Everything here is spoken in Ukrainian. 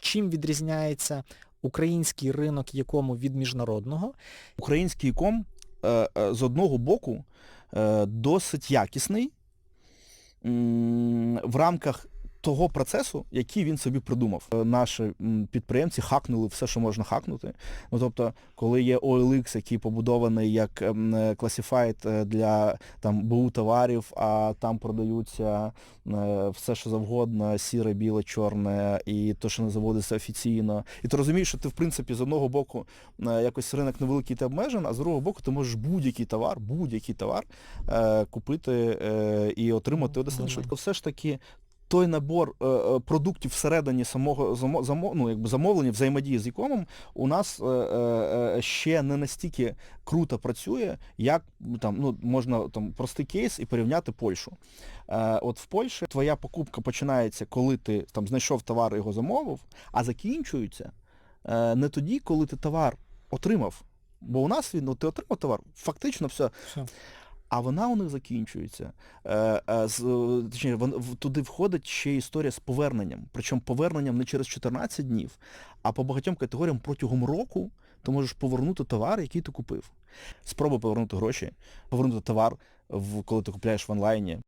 чим відрізняється український ринок якому від міжнародного? Український ком е, е, з одного боку е, досить якісний в рамках того процесу, який він собі придумав. Е, Наші підприємці хакнули все, що можна хакнути. Ну, тобто, коли є OLX, який побудований як ем, е, е, для там, БУ товарів, а там продаються все, що завгодно, сіре, біле, чорне, і то, що не заводиться офіційно. І ти розумієш, що ти, в принципі, з одного боку якось ринок невеликий та обмежений, а з другого боку ти можеш будь-який товар, будь-який товар купити і отримати Ну, добре. швидко. Все ж таки. Той набор е, е, продуктів всередині самого замо, ну, якби замовлення, взаємодії з ікомом у нас е, е, е, ще не настільки круто працює, як ну, там, ну, можна там простий кейс і порівняти Польщу. Е, от в Польщі твоя покупка починається, коли ти там знайшов товар і його замовив, а закінчується е, не тоді, коли ти товар отримав. Бо у нас він, ну, ти отримав товар, фактично все. Все. А вона у них закінчується. Е, е, точніше, туди входить ще історія з поверненням. Причому поверненням не через 14 днів, а по багатьом категоріям протягом року ти можеш повернути товар, який ти купив. Спробуй повернути гроші, повернути товар, коли ти купляєш в онлайні.